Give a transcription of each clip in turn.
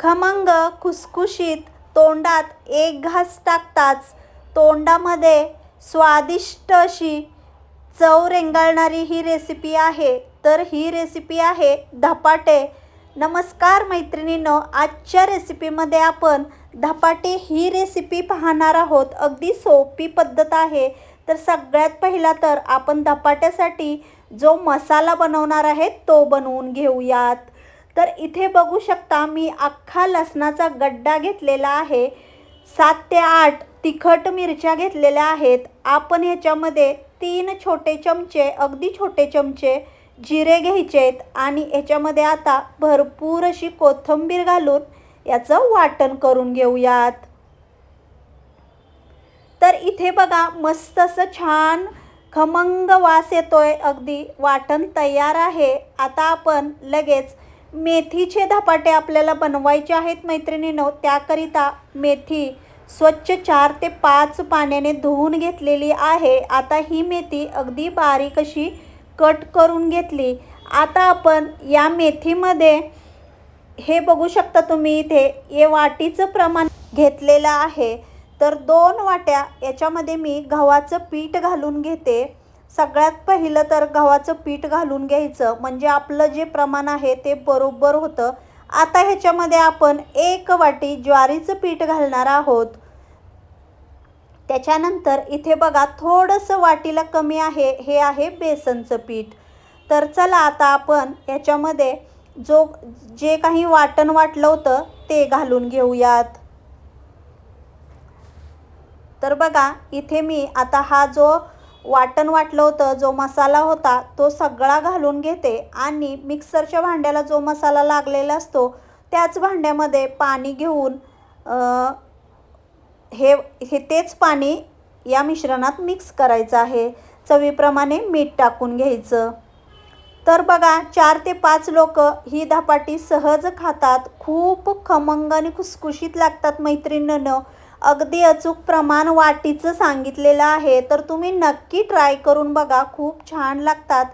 खमंग खुसखुशीत तोंडात एक घास टाकताच तोंडामध्ये स्वादिष्ट अशी चव रेंगाळणारी ही रेसिपी आहे. तर ही रेसिपी आहे धपाटे. नमस्कार मैत्रिणींनो आजच्या रेसिपीमध्ये आपण धपाटे ही रेसिपी पाहणार आहोत. अगदी सोपी पद्धत आहे. तर सगळ्यात पहिला तर आपण धपाट्यासाठी जो मसाला बनवणार आहे तो बनवून घेऊयात. तर इथे बघू शकता मी अख्खा लसणाचा गड्डा घेतलेला आहे. सात ते आठ तिखट मिरच्या घेतलेल्या आहेत. आपण ह्याच्यामध्ये तीन छोटे चमचे अगदी छोटे चमचे जिरे घ्यायचे आहेत आणि ह्याच्यामध्ये आता भरपूर अशी कोथिंबीर घालून याचं वाटण करून घेऊयात. तर इथे बघा मस्त असं छान खमंग वास येतोय. अगदी वाटण तयार आहे. आता आपण लगेच मेथीचे धपाटे आपल्याला बनवायचे आहेत मैत्रिणीनो. त्याकरिता मेथी स्वच्छ चार ते पाच पाण्याने धुवून घेतलेली आहे. आता ही मेथी अगदी बारीक अशी कट करून घेतली. आता आपण या मेथीमध्ये हे बघू शकता तुम्ही इथे हे वाटीचं प्रमाण घेतलेलं आहे. तर दोन वाट्या याच्यामध्ये मी गव्हाचं पीठ घालून घेते. सगळ्यात पहिलं तर गव्हाचं पीठ घालून घ्यायचं. म्हणजे आपलं जे प्रमाण आहे ते बरोबर होतं. आता ह्याच्यामध्ये आपण एक वाटी ज्वारीचं पीठ घालणार आहोत. त्याच्यानंतर इथे बघा थोडंसं वाटीला कमी आहे हे आहे बेसनचं पीठ. तर चला आता आपण याच्यामध्ये जो जे काही वाटण वाटलं होतं ते घालून घेऊयात. तर बघा इथे मी आता हा जो वाटण वाटलं होतं जो मसाला होता तो सगळा घालून घेते आणि मिक्सरच्या भांड्याला जो मसाला लागलेला असतो त्याच भांड्यामध्ये पाणी घेऊन हे हे तेच पाणी या मिश्रणात मिक्स करायचं आहे. चवीप्रमाणे मीठ टाकून घ्यायचं. तर बघा चार ते पाच लोक ही धपाटी सहज खातात. खूप खमंग आणि खुसखुशीत लागतात मैत्रिणीनं. अगदी अचूक प्रमाण वाटीचं सांगितलेलं आहे. तर तुम्ही नक्की ट्राय करून बघा. खूप छान लागतात.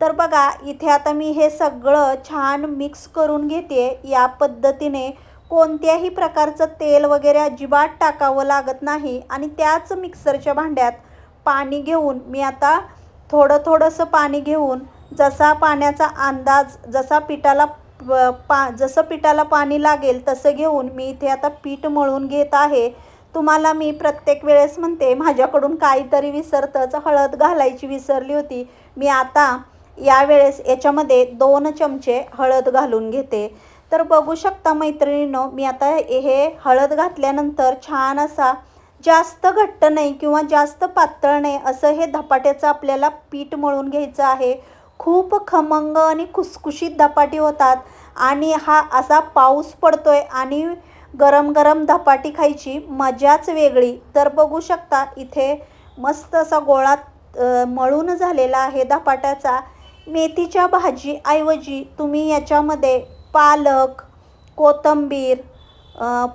तर बघा इथे आता मी हे सगळं छान मिक्स करून घेते. या पद्धतीने कोणत्याही प्रकारचं तेल वगैरे अजिबात टाकावं लागत नाही. आणि त्याच मिक्सरच्या भांड्यात पाणी घेऊन मी आता थोडं थोडंसं पाणी घेऊन जसा पाण्याचा अंदाज जसा पिठाला पा जसं पिठाला पाणी लागेल तसं घेऊन मी इथे आता पीठ मळून घेत आहे. तुम्हाला मी प्रत्येक वेळेस म्हणते माझ्याकडून काहीतरी विसरतंच. हळद घालायची विसरली होती. मी आता यावेळेस याच्यामध्ये दोन चमचे हळद घालून घेते. तर बघू शकता मैत्रिणीनं मी आता हे हळद घातल्यानंतर छान असा जास्त घट्ट नाही किंवा जास्त पातळ नाही असं हे धपाट्याचं आपल्याला पीठ मळून घ्यायचं आहे. खूप खमंग आणि खुसखुशीत धपाटी होतात. आणि हा असा पाऊस पडतोय आणि गरम गरम धपाटी खायची मजाच वेगळी. तर बघू शकता इथे मस्त असा गोळा मळून झालेला आहे धपाट्याचा. मेथीच्या भाजीऐवजी तुम्ही याच्यामध्ये पालक कोथिंबीर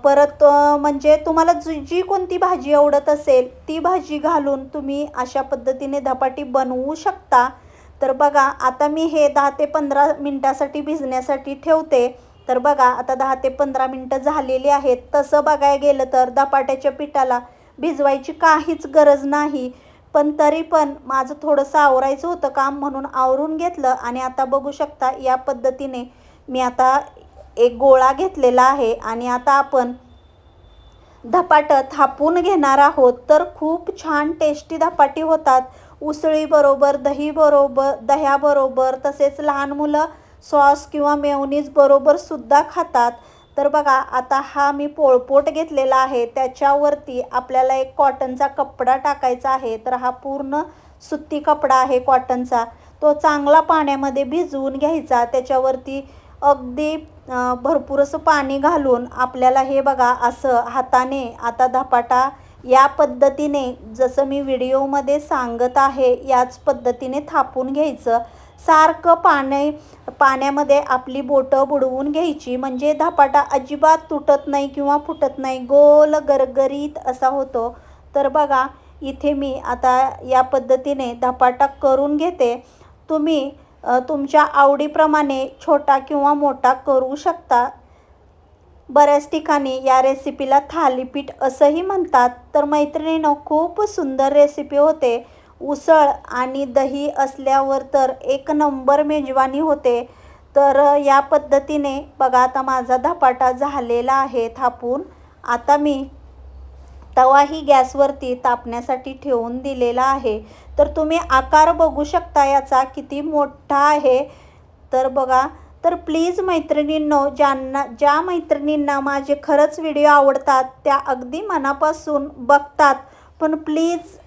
परत म्हणजे तुम्हाला जी जी कोणती भाजी आवडत असेल ती भाजी घालून तुम्ही अशा पद्धतीने धपाटी बनवू शकता. तर बघा आता मी हे दहा ते पंधरा मिनटासाठी भिजण्यासाठी ठेवते. तर बघा आता दहा ते पंधरा मिनटं झालेली आहेत. तसं बघायला गेलं तर धपाट्याच्या पिठाला भिजवायची काहीच गरज नाही. पण तरी पण माझं थोडंसं आवरायचं होतं काम म्हणून आवरून घेतलं आणि आता बघू शकता या पद्धतीने मी आता एक गोळा घेतलेला आहे आणि आता आपण धपाटं थापून घेणार आहोत. तर खूप छान टेस्टी धपाटी होतात. उसळीबरोबर दहीबरोबर दह्याबरोबर तसेच लहान मुलं सॉस किंवा मेवनीज बरोबर सुद्धा खातात. तर बघा आता हा मी पोळपोट घेतलेला आहे. त्याच्यावरती आपल्याला एक कॉटनचा कपडा टाकायचा आहे. तर हा पूर्ण सुती कपडा आहे कॉटनचा. तो चांगला पाण्यामध्ये भिजवून घ्यायचा. त्याच्यावरती अगदी भरपूर असं पाणी घालून आपल्याला हे बघा असं हाताने आता धपाटा या पद्धतीने जसं मी व्हिडिओमध्ये सांगत आहे याच पद्धतीने थापून घ्यायचं. सारखं पाणी पाण्यामध्ये आपली बोटं बुडवून घ्यायची. म्हणजे धपाटा अजिबात तुटत नाही किंवा फुटत नाही. गोल गरगरीत असा होतो. तर बघा इथे मी आता या पद्धतीने धपाटा करून घेते. तुम्ही तुमच्या आवडीप्रमाणे छोटा किंवा मोठा करू शकता. बऱ्याच ठिकाणी या रेसिपीला थालीपीठ असंही म्हणतात. तर मैत्रिणीनं खूप सुंदर रेसिपी होते. उसळ आणि दही असल्यावर तर एक नंबर मेजवानी होते. तर या पद्धतीने बघा आता माझा धपाटा झालेला आहे थापून. आता मी तवाही गॅसवरती तापण्यासाठी ठेवून दिलेला आहे. तर तुम्ही आकार बघू शकता याचा किती मोठा आहे. तर बघा तर प्लीज मैत्रिणींनो ज्यांना ज्या मैत्रिणींना माझे खरंच व्हिडिओ आवडतात त्या अगदी मनापासून बघतात. पण प्लीज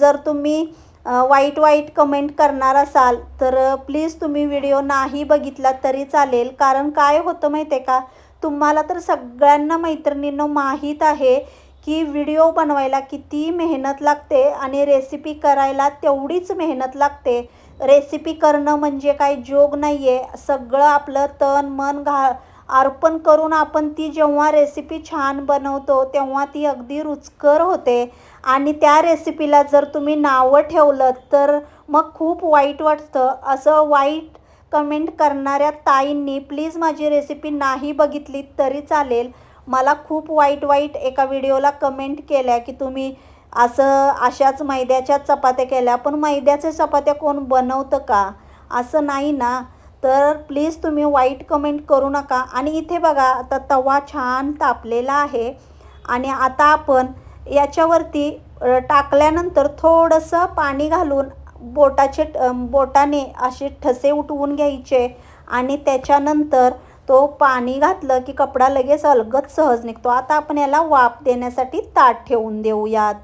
जर तुम्ही वाईट वाईट कमेंट करणार असाल तर प्लीज तुम्ही व्हिडिओ नाही बघितला तरी चालेल. कारण काय होतं माहिती आहे का? तुम्हाला तर सगळ्यांना मैत्रिणींनो माहीत आहे की व्हिडिओ बनवायला किती मेहनत लागते आणि रेसिपी करायला तेवढीच मेहनत लागते. रेसिपी करणं म्हणजे काय जोग नाही आहे सगळं आपलं तन मन घा अर्पण करून आपण ती जेव्हा रेसिपी छान बनवतो तेव्हा ती अगदी रुचकर होते. आणि त्या रेसिपीला जर तुम्ही नावं ठेवलं तर मग खूप वाईट वाटतं. असं वाईट कमेंट करणाऱ्या ताईंनी प्लीज माझी रेसिपी नाही बघितली तरी चालेल. मला खूप वाईट वाईट एका व्हिडिओला कमेंट केल्या की तुम्ही असं अशाच मैद्याच्या चपात्या केल्या. पण मैद्याच्या चपात्या कोण बनवतं का? असं नाही ना. तर प्लीज तुम्ही वाईट कमेंट करू नका. आणि इथे बघा आता तवा छान तापलेला आहे. आणि आता आपण याच्यावरती टाकल्यानंतर थोडंसं पाणी घालून बोटाचे बोटाने असे ठसे उठवून घ्यायचे. आणि त्याच्यानंतर तो पाणी घातलं की कपडा लगेच अलगद सहज निघतो. आता आपण याला वाफ देण्यासाठी ताट ठेवून देऊयात.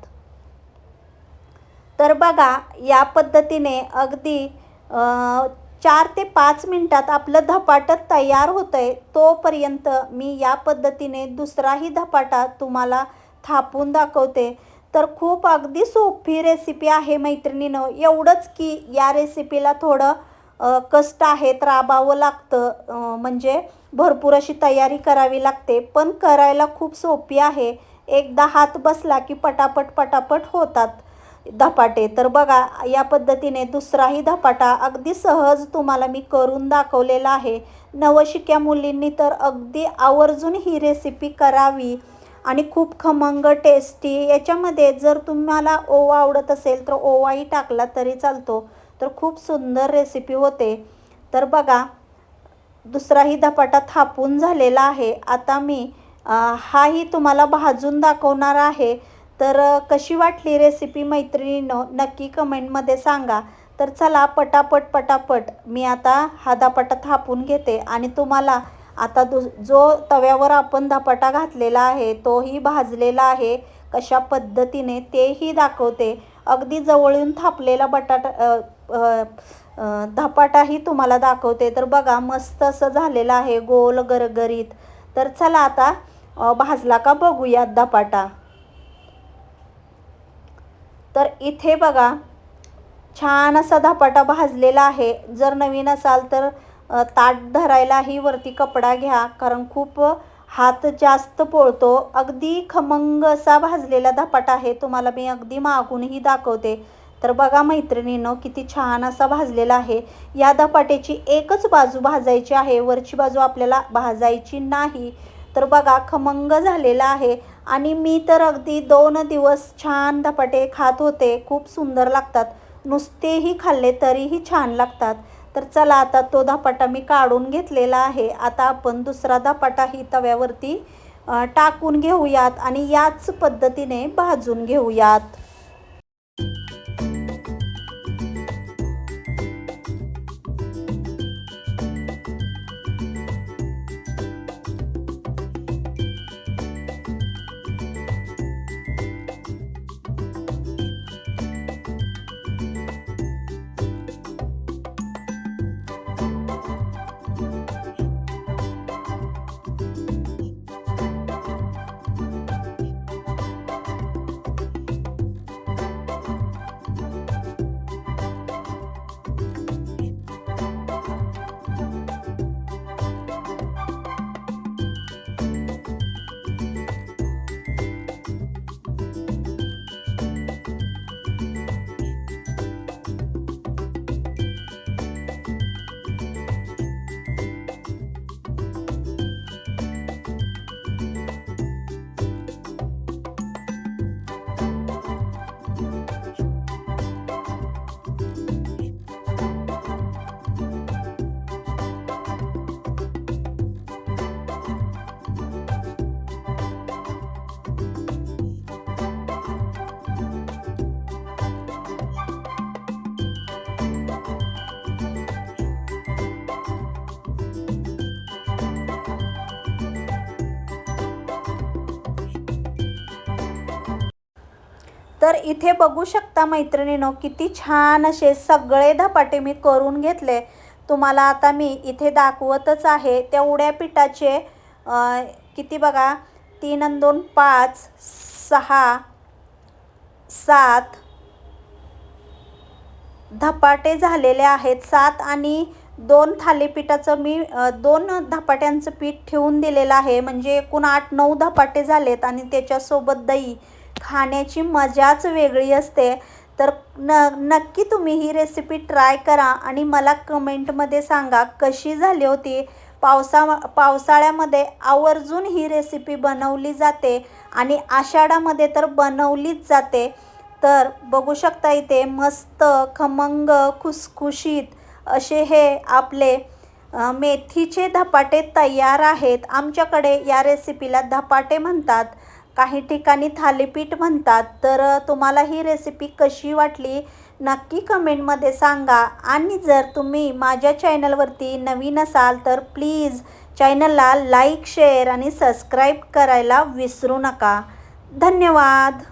तर बघा या पद्धतीने अगदी चार ते पाच मिनटात आपलं धपाटं तयार होतं आहे तोपर्यंत मी या पद्धतीने दुसराही धपाटा तुम्हाला थापून दाखवते. तर खूप अगदी सोपी रेसिपी आहे मैत्रिणीनं. एवढंच की या रेसिपीला थोडं कष्ट आहेत राबावं लागतं. म्हणजे भरपूर अशी तयारी करावी लागते. पण करायला खूप सोपी आहे. एकदा हात बसला की पटापट पटापट होतात. धपाटे. तर बघा या पद्धतीने दुसराही धपाटा अगदी सहज तुम्हाला मी करून दाखवलेला आहे. नवशिक्या मुलींनी तर अगदी आवर्जून ही रेसिपी करावी. आणि खूप खमंग टेस्टी याच्यामध्ये जर तुम्हाला ओवा आवडत असेल तर ओवाही टाकला तरी चालतो. तर खूप सुंदर रेसिपी होते. तर बघा दुसराही धपाटा थापून झालेला आहे. आता मी हाही तुम्हाला भाजून दाखवणार आहे. तर कशी वाटली रेसिपी मैत्रिणीनं? नक्की कमेंटमध्ये सांगा. तर चला पटापट पटापट मी आता हा धपाटा थापून घेते आणि तुम्हाला आता दु जो तव्यावर आपण धपाटा घातलेला आहे तोही भाजलेला आहे कशा पद्धतीने तेही दाखवते. अगदी जवळून थापलेला बटाटा धपाटाही तुम्हाला दाखवते. तर बघा मस्त असं झालेलं आहे गोल गरगरीत. तर चला आता भाजला का बघूयात धपाटा. तर इथे बघा छान असा धपाटा भाजलेला आहे. जर नवीन असाल तर ताट धरायलाही वरती कपडा घ्या कारण खूप हात जास्त पोळतो. अगदी खमंग असा भाजलेला धपाटा आहे तुम्हाला मी अगदी मागूनही दाखवते. तर बघा मैत्रिणीनं किती छान असा भाजलेला आहे. या धपाट्याची एकच बाजू भाजायची आहे. वरची बाजू आपल्याला भाजायची नाही. तर बघा खमंग झालेला आहे. आणि मी तर अगदी दोन दिवस छान धपाटे खात होते. खूप सुंदर लागतात. नुसतेही खाल्ले तरीही छान लागतात. तर चला आता तो धपाटा मी काढून घेतलेला आहे. आता आपण दुसरा धपाटा ही तव्यावरती टाकून घेऊयात आणि याच पद्धतीने भाजून घेऊयात. तर इथे बघू शकता मैत्रिणीनो किती छान असे सगळे धपाटे मी करून घेतले. तुम्हाला आता मी इथे दाखवतच आहे. तेवढ्या पिठाचे किती बघा तीन आणि दोन पाच सहा सात धपाटे झालेले आहेत. सात आणि दोन थालीपीठाचं मी दोन धपाट्यांचं पीठ ठेवून दिलेलं आहे. म्हणजे एकूण आठ नऊ धपाटे झालेत आणि त्याच्यासोबत दही खाण्याची मजाच वेगळी असते. तर न नक्की तुम्ही ही रेसिपी ट्राय करा आणि मला कमेंटमध्ये सांगा कशी झाली होती. पावसा पावसाळ्यामध्ये आवर्जून ही रेसिपी बनवली जाते आणि आषाढामध्ये तर बनवलीच जाते. तर बघू शकता इथे मस्त खमंग खुसखुशीत असे हे आपले मेथीचे धपाटे तयार आहेत. आमच्याकडे या रेसिपीला धपाटे म्हणतात. काही ठिकाणी थालीपीठ म्हणतात तर तुम्हाला ही रेसिपी कशी वाटली? नक्की कमेंटमध्ये सांगा. आणि जर तुम्ही माझ्या चॅनलवरती नवीन असाल तर प्लीज चॅनलला लाईक शेअर आणि सबस्क्राईब करायला विसरू नका. धन्यवाद!